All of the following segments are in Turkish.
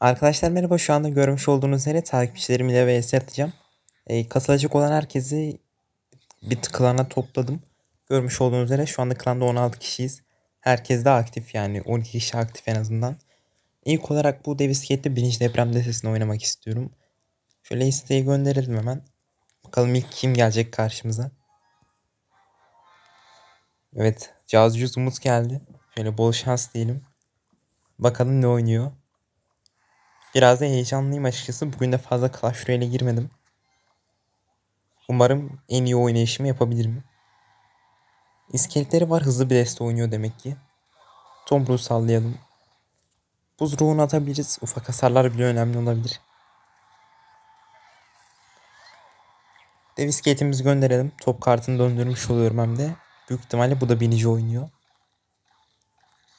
Arkadaşlar merhaba şu anda görmüş olduğunuz üzere takipçilerimle vs atacağım. E, katılacak olan herkesi bir klana topladım. Görmüş olduğunuz üzere şu anda klanda 16 kişiyiz. Herkes de aktif yani 12 kişi aktif en azından. İlk olarak bu Gate'de birinci deprem desesini oynamak istiyorum. Şöyle isteği gönderelim hemen. Bakalım ilk kim gelecek karşımıza. Evet Cazcuz Umut geldi. Şöyle bol şans diyelim. Bakalım ne oynuyor. Biraz da heyecanlıyım açıkçası. Bugün de fazla Clash Royale'e girmedim. Umarım en iyi oynayışımı yapabilirim. İskeletleri var. Hızlı bir deste oynuyor demek ki. Tomruğu sallayalım. Buz ruhunu atabiliriz. Ufak hasarlar bile önemli olabilir. Davis Gate'imizi gönderelim. Top kartını döndürmüş oluyorum hem de. Büyük ihtimalle bu da binici oynuyor.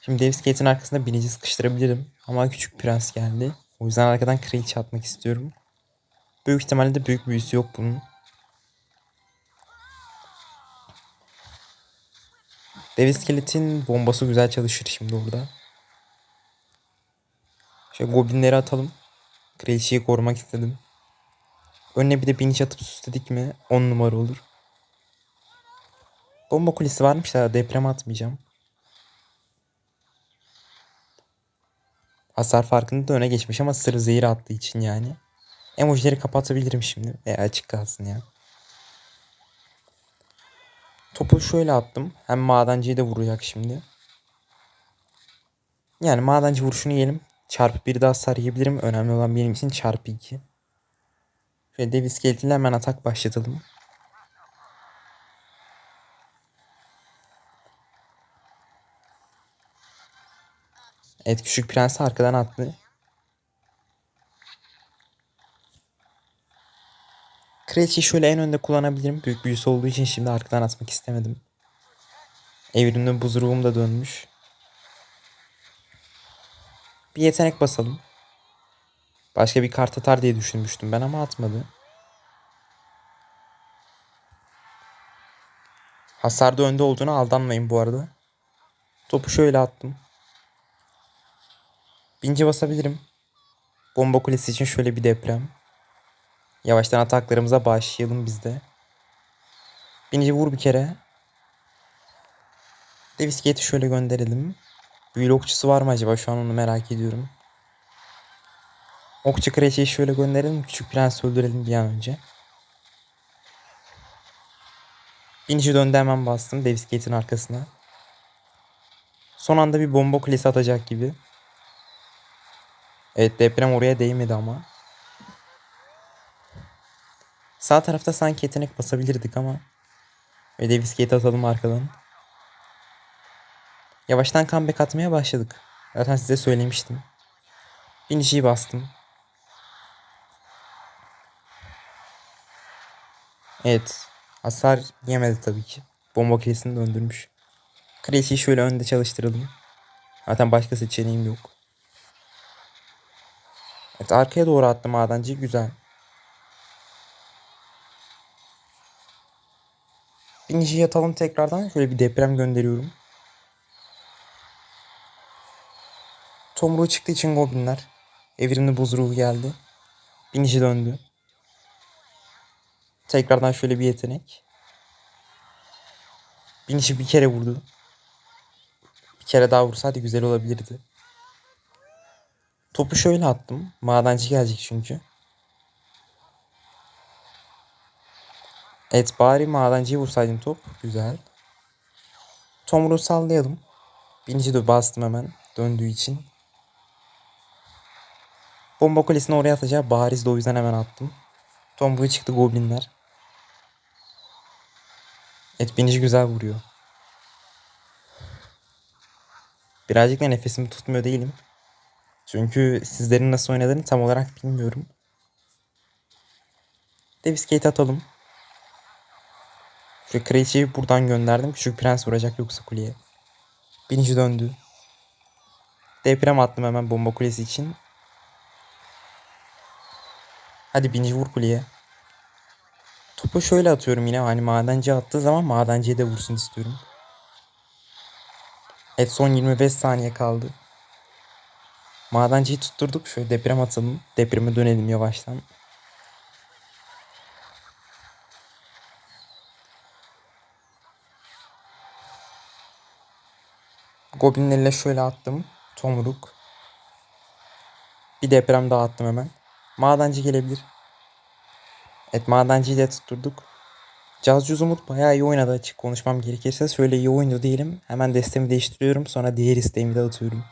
Şimdi Davis Gate'in arkasında binici sıkıştırabilirim. Ama küçük prens geldi. O yüzden arkadan kraliçe atmak istiyorum. Büyük ihtimalle de büyük büyüsü yok bunun. Dev iskeletin bombası güzel çalışır şimdi orada. Şöyle goblinleri atalım. Kraliçeyi korumak istedim. Önüne bir de biniş atıp süsledik mi 10 numara olur. Bomba kulesi varmış da deprem atmayacağım. Hasar farkında da öne geçmiş ama sırrı zehir attığı için yani. Emojileri kapatabilirim şimdi. Veya açık kalsın ya. Topu şöyle attım. Hem madenciyi de vuracak şimdi. Yani madenci vuruşunu yiyelim. Çarpı bir daha hasar yiyebilirim. Önemli olan benim için çarpı 2. Şöyle dev iskeletiyle hemen atak başlatalım. Evet küçük prensi arkadan attı. Kraliçeyi şöyle en önde kullanabilirim. Büyük büyüsü olduğu için şimdi arkadan atmak istemedim. Evrimde buz ruhum da dönmüş. Bir yetenek basalım. Başka bir kart atar diye düşünmüştüm ben ama atmadı. Hasarda önde olduğunu aldanmayın bu arada. Topu şöyle attım. Bince basabilirim. Bomba kulesi için şöyle bir deprem. Yavaştan ataklarımıza başlayalım biz de. Binici vur bir kere. Davis Gate'i şöyle gönderelim. Büyülü okçusu var mı acaba? Şu an onu merak ediyorum. Okçu kraliçeyi şöyle gönderelim. Küçük prensi öldürelim bir an önce. Binici döndü hemen bastım Davis Gate'in arkasına. Son anda bir bomba kulesi atacak gibi. Evet deprem oraya değmedi ama. Sağ tarafta sanki yetenek basabilirdik ama. Ve Davis Gate atalım arkadan. Yavaştan comeback atmaya başladık. Zaten size söylemiştim. Biniciyi bastım. Evet. Hasar yemedi tabii ki. Bomba kilesini döndürmüş. Kraliçeyi şöyle önde çalıştıralım. Zaten başka seçeneğim yok. Evet arkaya doğru attım madenci. Güzel. Biniciyi yatalım tekrardan. Şöyle bir deprem gönderiyorum. Tomruğu çıktığı için goblinler. Evrimli buz ruhu geldi. Binici döndü. Tekrardan şöyle bir yetenek. Binici bir kere vurdu. Bir kere daha vursaydı güzel olabilirdi. Topu şöyle attım. Madenci gelecek çünkü. Evet bari madenciyi vursaydım top. Güzel. Tomruğu sallayalım. Birinci de bastım hemen. Döndüğü için. Bomba kulesini oraya atacağı bariz de o yüzden hemen attım. Tomruğu çıktı goblinler. Evet binici güzel vuruyor. Birazcık da nefesimi tutmuyor değilim. Çünkü sizlerin nasıl oynadığını tam olarak bilmiyorum. Davis Gate atalım. Şu Kraliçeyi buradan gönderdim. Küçük prens vuracak yoksa kuleye. Birinci döndü. Deprem attım hemen bomba kulesi için. Hadi birinci vur kuleye. Topu şöyle atıyorum yine. Hani madenci attığı zaman madenciye de vursun istiyorum. Evet son 25 saniye kaldı. Madenciyi tutturduk. Şöyle deprem atalım. Depreme dönelim yavaştan. Goblinlerle şöyle attım. Tomruk. Bir deprem daha attım hemen. Madenci gelebilir. Evet madenciyi de tutturduk. Cazcuz Umut bayağı iyi oynadı açık konuşmam gerekirse. Şöyle iyi oynadı diyelim. Hemen destemi değiştiriyorum. Sonra diğer isteğimi de atıyorum.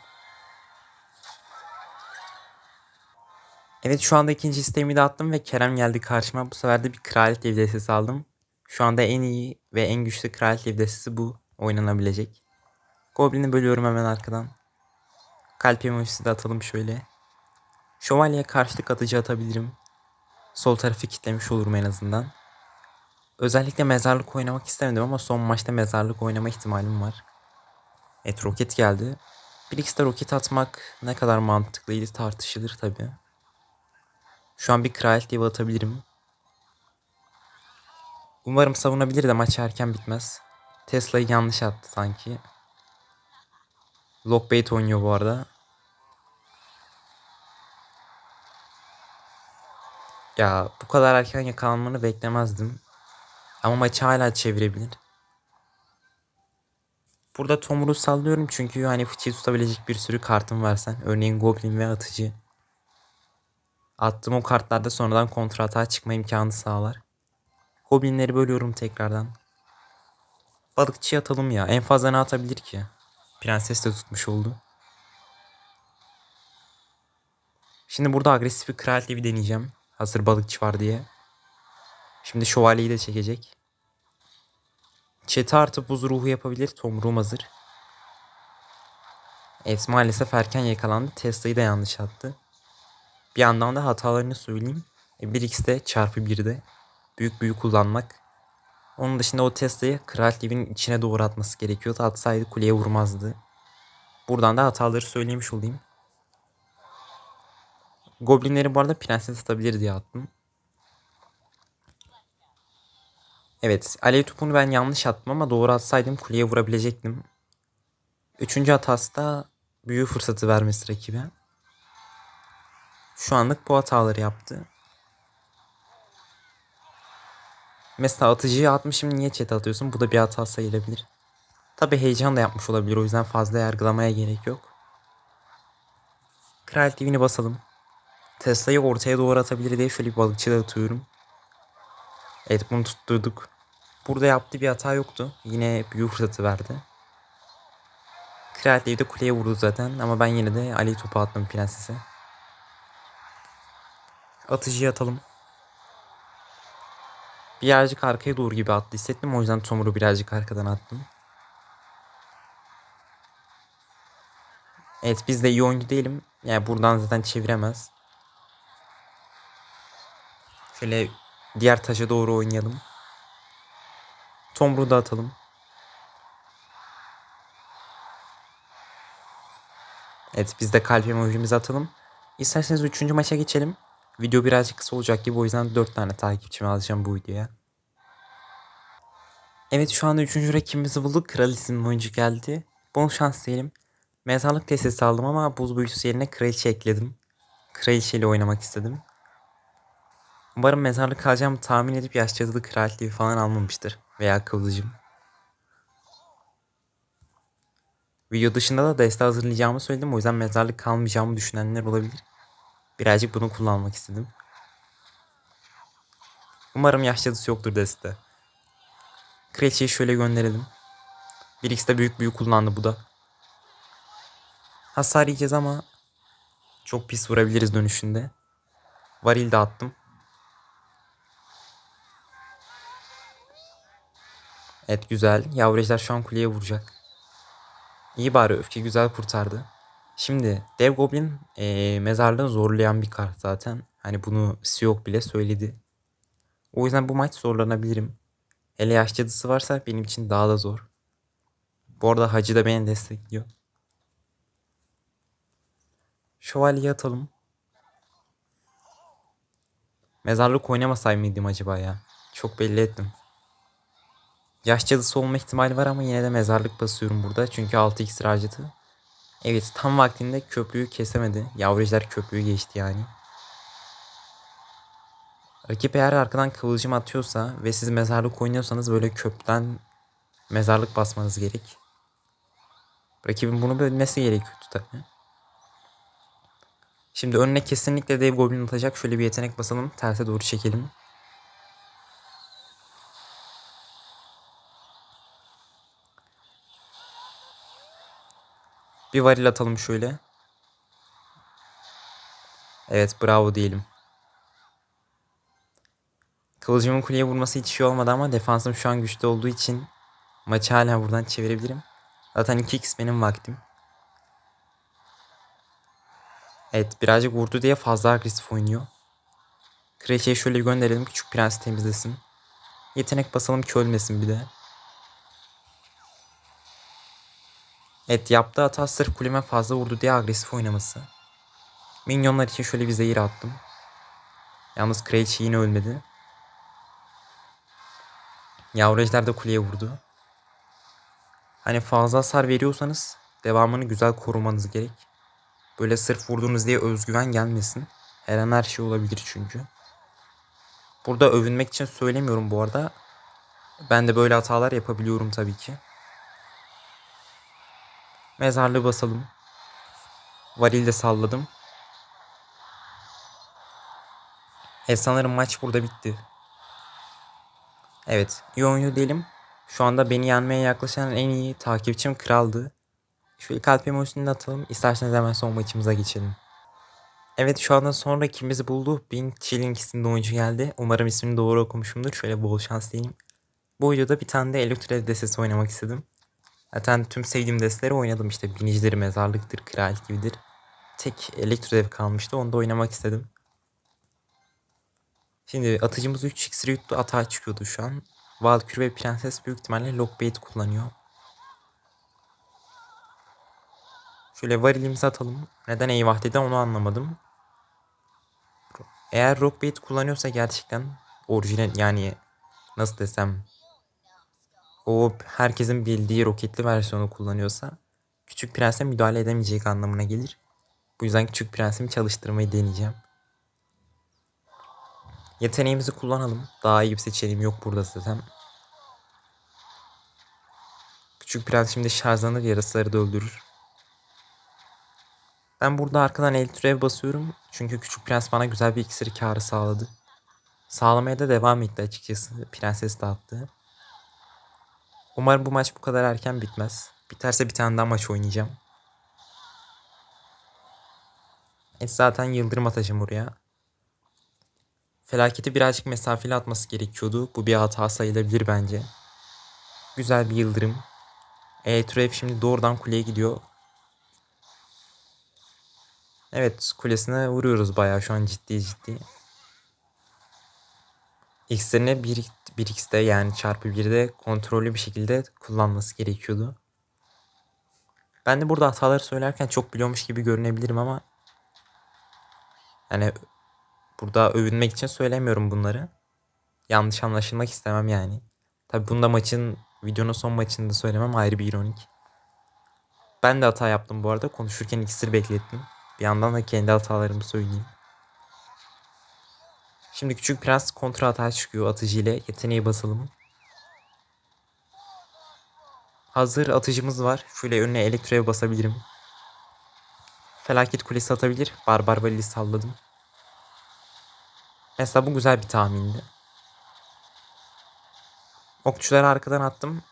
Evet şu anda ikinci isteğimi de attım ve Kerem geldi karşıma. Bu sefer de bir kraliyet ev destesi aldım. Şu anda en iyi ve en güçlü kraliyet ev destesi bu oynanabilecek. Goblin'i bölüyorum hemen arkadan. Kalp emojisi de atalım şöyle. Şövalye'ye karşılık atıcı atabilirim. Sol tarafı kitlemiş olurum en azından. Özellikle mezarlık oynamak istemedim ama son maçta mezarlık oynama ihtimalim var. Evet roket geldi. Bir roket atmak ne kadar mantıklıydı tartışılır tabi. Şu an bir kraliyet diye atabilirim. Umarım savunabilir de maç erken bitmez. Tesla'yı yanlış attı sanki. Lockbait oynuyor bu arada. Ya bu kadar erken yakalanmanı beklemezdim. Ama maçı hala çevirebilir. Burada Tomur'u sallıyorum çünkü hani fıçıyı tutabilecek bir sürü kartım varsa. Örneğin Goblin ve Atıcı. Attığım o kartlarda sonradan kontra atağa çıkma imkanı sağlar. Goblinleri bölüyorum tekrardan. Balıkçı atalım ya. En fazla ne atabilir ki? Prenses de tutmuş oldu. Şimdi burada agresif bir kral bir deneyeceğim. Hazır balıkçı var diye. Şimdi şövalyeyi de çekecek. Çete artı buz ruhu yapabilir. Tomruğum hazır. Evet maalesef erken yakalandı. Tesla'yı da yanlış attı. Bir yandan da hatalarını söyleyeyim. 1x'de çarpı 1'de büyük büyük kullanmak. Onun dışında o Tesla'yı Kral TV'nin içine doğru atması gerekiyordu. Atsaydı kuleye vurmazdı. Buradan da hataları söylemiş olayım. Goblinleri bu arada prenses atabilir diye attım. Evet alev topunu ben yanlış attım ama doğru atsaydım kuleye vurabilecektim. Üçüncü hatası da büyü fırsatı vermesi rakibe. Şu anlık bu hataları yaptı. Mesela atıcıyı atmışım niye chat atıyorsun? Bu da bir hata sayılabilir. Tabi heyecan da yapmış olabilir o yüzden fazla yargılamaya gerek yok. Kral TV'ni basalım. Tesla'yı ortaya doğru atabilir diye şöyle bir balıkçı da atıyorum. Evet bunu tutturduk. Burada yaptığı bir hata yoktu. Yine büyük fırsatı verdi. Kral TV de kuleye vurdu zaten ama ben yine de Ali topu attım prensese. Atıcıya atalım. Birazcık arkaya doğru gibi attı hissettim. O yüzden Tomur'u birazcık arkadan attım. Evet biz de iyi oyuncu değilim. Yani buradan zaten çeviremez. Şöyle diğer taşa doğru oynayalım. Tomruğu da atalım. Evet biz de kalp emojimizi atalım. İsterseniz 3. maça geçelim. Video birazcık kısa olacak gibi o yüzden 4 tane takipçimi alacağım bu videoya. Evet şu anda 3. rakibimizi bulduk. Kral isimli oyuncu geldi. Bol şans diyelim. Mezarlık testisi aldım ama buz büyüsü yerine kraliçe ekledim. Kraliçeyle oynamak istedim. Umarım mezarlık alacağımı tahmin edip yaşlı kraliçeyi falan almamıştır. Veya kıvılcım. Video dışında da deste hazırlayacağımı söyledim. O yüzden mezarlık kalmayacağımı düşünenler olabilir. Birazcık bunu kullanmak istedim. Umarım yaşlısı yoktur deste. Kraliçeyi şöyle gönderelim. 1x'de büyük büyük kullandı bu da. Hasar yiyeceğiz ama çok pis vurabiliriz dönüşünde. Varil de attım. Evet güzel. Yavrucular şu an kuleye vuracak. İyi bari öfke güzel kurtardı. Şimdi Dev Goblin e, mezarlığını zorlayan bir kart zaten. Hani bunu Siyok bile söyledi. O yüzden bu maç zorlanabilirim. Hele yaş cadısı varsa benim için daha da zor. Bu arada Hacı da beni destekliyor. Şövalye atalım. Mezarlık oynamasay mıydım acaba ya? Çok belli ettim. Yaş cadısı olma ihtimali var ama yine de mezarlık basıyorum burada. Çünkü 6x harcadı. Evet tam vaktinde köprüyü kesemedi. Yavrucular köprüyü geçti yani. Rakip eğer arkadan kıvılcım atıyorsa ve siz mezarlık oynuyorsanız böyle köprüden mezarlık basmanız gerek. Rakibin bunu bölmesi gerekiyordu tabii. Şimdi önüne kesinlikle dev goblin atacak. Şöyle bir yetenek basalım. Terse doğru çekelim. Bir varil atalım şöyle. Evet bravo diyelim. Kılıcımın kuleye vurması hiç şey olmadı ama defansım şu an güçlü olduğu için maçı hala buradan çevirebilirim. Zaten 2x benim vaktim. Evet birazcık vurdu diye fazla agresif oynuyor. Kraliçeyi şöyle gönderelim küçük prensi temizlesin. Yetenek basalım ki ölmesin bir de. Evet yaptığı hata sırf kuleme fazla vurdu diye agresif oynaması. Minyonlar için şöyle bir zehir attım. Yalnız kraliçe yine ölmedi. Yavru ejder de kuleye vurdu. Hani fazla hasar veriyorsanız devamını güzel korumanız gerek. Böyle sırf vurduğunuz diye özgüven gelmesin. Her an her şey olabilir çünkü. Burada övünmek için söylemiyorum bu arada. Ben de böyle hatalar yapabiliyorum tabii ki. Mezarlığı basalım. Varil de salladım. E sanırım maç burada bitti. Evet iyi oynuyor diyelim. Şu anda beni yenmeye yaklaşan en iyi takipçim kraldı. Şu kalp emojisini atalım. İsterseniz hemen son maçımıza geçelim. Evet şu anda son rakibimizi buldu. Bin Chilling isimli oyuncu geldi. Umarım ismini doğru okumuşumdur. Şöyle bol şans diyeyim. Bu videoda bir tane de Elektrodev destesi oynamak istedim. Zaten tüm sevdiğim desteleri oynadım işte. Binicileri mezarlıktır, kral gibidir. Tek Elektrodev kalmıştı. Onu da oynamak istedim. Şimdi atıcımız 3 iksiri yuttu. Atağa çıkıyordu şu an. Valkür ve Prenses büyük ihtimalle Lockbait kullanıyor. Şöyle varilimizi atalım. Neden eyvah dedi onu anlamadım. Eğer Rockbait kullanıyorsa gerçekten orijinal yani nasıl desem o herkesin bildiği roketli versiyonu kullanıyorsa Küçük Prens'e müdahale edemeyecek anlamına gelir. Bu yüzden Küçük Prens'imi çalıştırmayı deneyeceğim. Yeteneğimizi kullanalım. Daha iyi bir seçeneğim yok burada zaten. Küçük Prens şimdi şarjlanır yarısları da öldürür. Ben burada arkadan el basıyorum. Çünkü Küçük Prens bana güzel bir iksir karı sağladı. Sağlamaya da devam etti açıkçası. Prenses dağıttı. Umarım bu maç bu kadar erken bitmez. Biterse bir tane daha maç oynayacağım. E zaten yıldırım atacağım oraya. Felaketi birazcık mesafeli atması gerekiyordu. Bu bir hata sayılabilir bence. Güzel bir yıldırım. E şimdi doğrudan kuleye gidiyor. Evet kulesine vuruyoruz bayağı şu an ciddi ciddi. X'lerini 1, 1x'de yani çarpı 1'de kontrollü bir şekilde kullanması gerekiyordu. Ben de burada hataları söylerken çok biliyormuş gibi görünebilirim ama yani burada övünmek için söylemiyorum bunları. Yanlış anlaşılmak istemem yani. Tabi bunda maçın videonun son maçında söylemem ayrı bir ironik. Ben de hata yaptım bu arada. Konuşurken iksir beklettim. Bir yandan da kendi hatalarımı söyleyeyim. Şimdi küçük prens kontra hata çıkıyor atıcı ile. Yeteneği basalım. Hazır atıcımız var. Şöyle önüne elektroya basabilirim. Felaket kulesi atabilir. Barbar valili salladım. Mesela bu güzel bir tahmindi. Okçuları arkadan attım.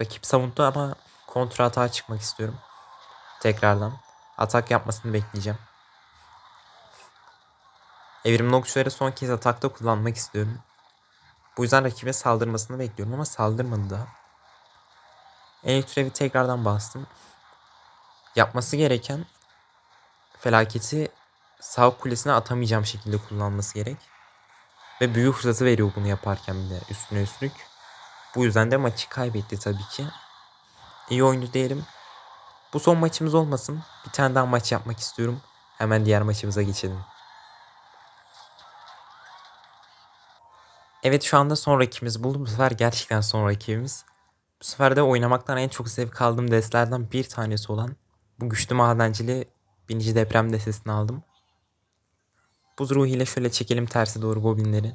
Rakip savundu ama kontra hata çıkmak istiyorum. Tekrardan. Atak yapmasını bekleyeceğim. Evrimli okçuları son kez atakta kullanmak istiyorum. Bu yüzden rakibe saldırmasını bekliyorum ama saldırmadı da. Elektrovi tekrardan bastım. Yapması gereken felaketi sağ kulesine atamayacağım şekilde kullanması gerek. Ve büyük fırsatı veriyor bunu yaparken bile üstüne üstlük. Bu yüzden de maçı kaybetti tabii ki. İyi oyundu diyelim. Bu son maçımız olmasın. Bir tane daha maç yapmak istiyorum. Hemen diğer maçımıza geçelim. Evet şu anda son rakibimiz buldum. Bu sefer gerçekten son rakibimiz. Bu sefer de oynamaktan en çok zevk aldığım destlerden bir tanesi olan Bu güçlü madenciliği birinci deprem destesini aldım. Buz ruhu ile şöyle çekelim tersi doğru goblinleri.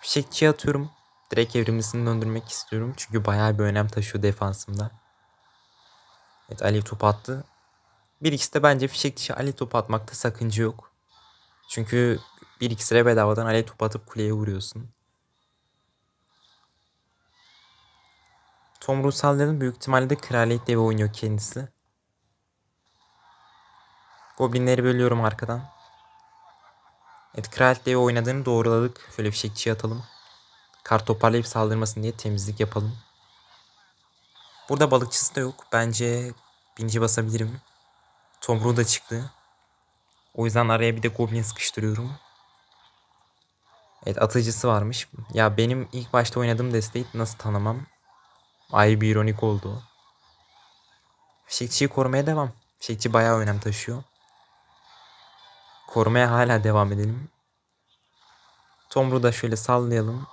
Fişekçiye atıyorum. Direkt evrimlisini döndürmek istiyorum. Çünkü bayağı bir önem taşıyor defansımda. Evet alev topu attı. Bir ikisi de bence fişekçi alev topu atmakta sakınca yok. Çünkü bir ikisine bedavadan alev topu atıp kuleye vuruyorsun. Tom Rusal'ların büyük ihtimalle de kraliyet devi oynuyor kendisi. Goblinleri bölüyorum arkadan. Evet kraliyet devi oynadığını doğruladık. Şöyle fişekçiye atalım. Kart toparlayıp saldırmasın diye temizlik yapalım. Burada balıkçısı da yok. Bence binci basabilirim. Tomru da çıktı. O yüzden araya bir de goblin sıkıştırıyorum. Evet atıcısı varmış. Ya benim ilk başta oynadığım desteği nasıl tanımam? Ayrı bir ironik oldu. Fişekçiyi korumaya devam. Fişekçi bayağı önem taşıyor. Korumaya hala devam edelim. Tomru da şöyle sallayalım.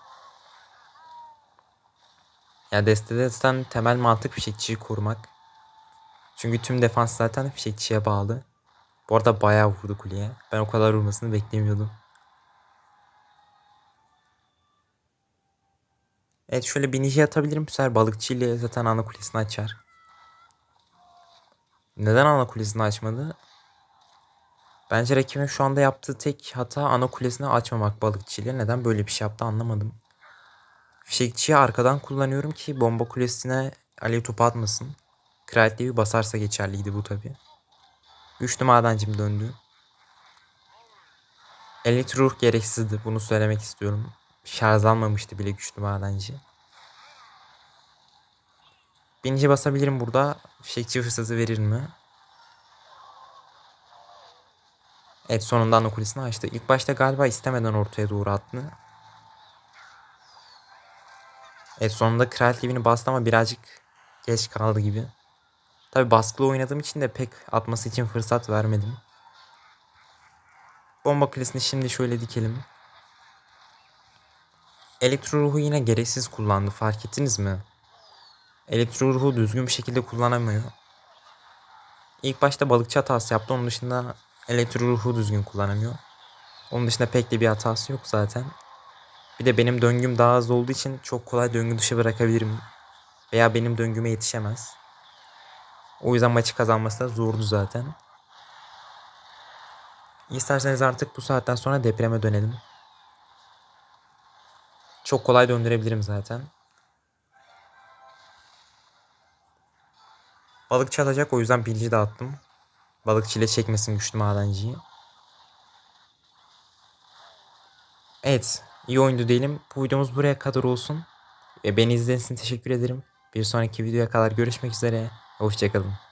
Ya destede zaten temel mantık fişekçiyi korumak. Çünkü tüm defans zaten fişekçiye bağlı. Bu arada bayağı vurdu kuleye. Ben o kadar vurmasını beklemiyordum. Evet şöyle bir ninja atabilirim. Bu sefer balıkçı ile zaten ana kulesini açar. Neden ana kulesini açmadı? Bence rakibin şu anda yaptığı tek hata ana kulesini açmamak balıkçı ile. Neden böyle bir şey yaptı anlamadım. Fişekçiyi arkadan kullanıyorum ki bomba kulesine alev topu atmasın. Kraliyetliği basarsa geçerliydi bu tabi. Güçlü madencim döndü. Elektro gereksizdi. Bunu söylemek istiyorum. Şarj almamıştı bile güçlü madenci. Binici basabilirim burada. Fişekçi fırsatı verir mi? Evet sonunda ana kulesini açtı. İlk başta galiba istemeden ortaya doğru attı. Evet sonunda Kral TV'ni bastı ama birazcık geç kaldı gibi. Tabi baskılı oynadığım için de pek atması için fırsat vermedim. Bomba kulesini şimdi şöyle dikelim. Elektro ruhu yine gereksiz kullandı fark ettiniz mi? Elektro ruhu düzgün bir şekilde kullanamıyor. İlk başta balıkçı hatası yaptı. Onun dışında elektro ruhu düzgün kullanamıyor. Onun dışında pek de bir hatası yok zaten. Bir de benim döngüm daha az olduğu için çok kolay döngü dışı bırakabilirim. Veya benim döngüme yetişemez. O yüzden maçı kazanması da zordu zaten. İsterseniz artık bu saatten sonra depreme dönelim. Çok kolay döndürebilirim zaten. Balıkçı alacak o yüzden bilgi dağıttım. Balıkçı ile çekmesin güçlü madenciyi. Evet iyi oyundu diyelim. Bu videomuz buraya kadar olsun. Ve beni izlediğiniz için teşekkür ederim. Bir sonraki videoya kadar görüşmek üzere. Hoşçakalın.